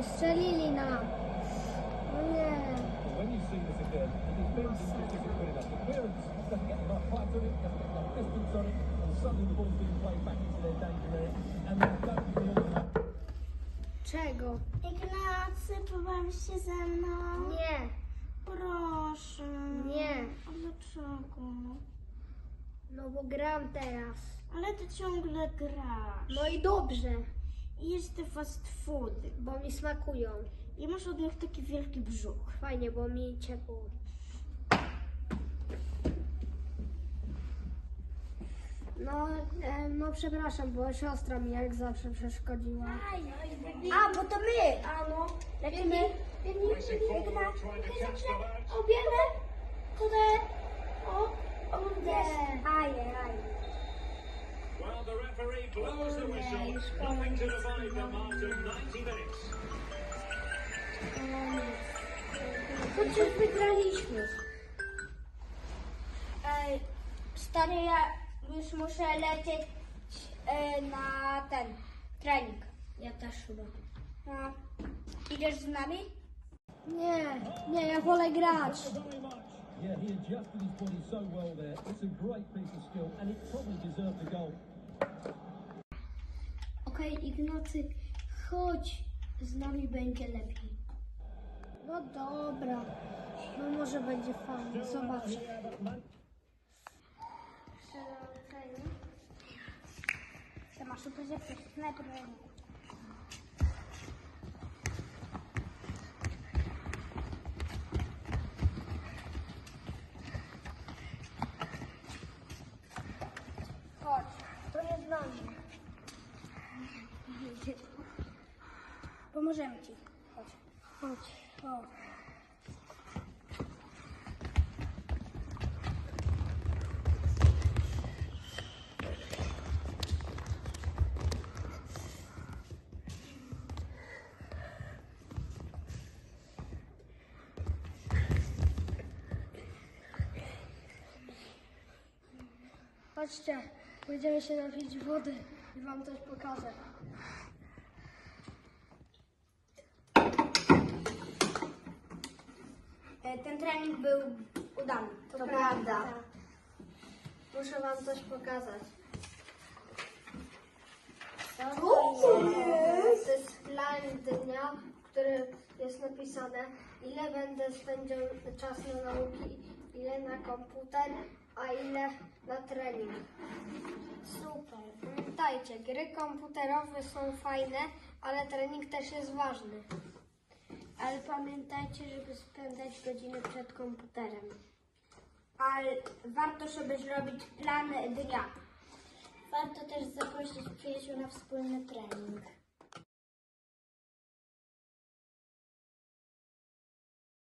No strzelili nam. No nie. Czego? Ignacy, pobawisz się ze mną? Nie. Proszę. Nie. A dlaczego? No bo gram teraz. Ale ty ciągle grasz. No i dobrze, Jesz te fast foody. bo mi smakują. I masz od nich taki wielki brzuch. Fajnie, bo mi ciepło. No, e, no przepraszam, bo siostra mi jak zawsze przeszkodziła. A, bo to my! A no, lecimy. Igna, obierę, blows the whistle. Nothing to divide them after 90 minutes. Chociaż wygraliśmy. Ej, stary, ja już muszę lecieć e, na ten trening. Ja też chyba. No. Idziesz z nami? Nie, nie, ja wolę grać. Yeah, he adjusted his body so well there. It's a great piece of skill, and it probably deserved the goal. Okej, Ignacy, chodź, z nami będzie lepiej. No dobra, no może będzie fajnie, zobaczę. Yeah, but man, Ty masz tu że snajper. Chodź, to nie z nami. Pomożemy ci. Chodź. Chodź. O. Chodźcie, pójdziemy się napić wody i wam coś pokażę. Ten trening był udany. To, prawda. Muszę wam coś pokazać. Co to jest? To jest plan dnia, w którym jest napisane, ile będę spędzał czas na nauki, ile na komputer, a ile na trening. Super. Pamiętajcie, gry komputerowe są fajne, ale trening też jest ważny. Ale pamiętajcie, żeby spędzać godziny przed komputerem. Ale warto sobie zrobić plan dnia. Warto też zaprosić przyjaciół na wspólny trening.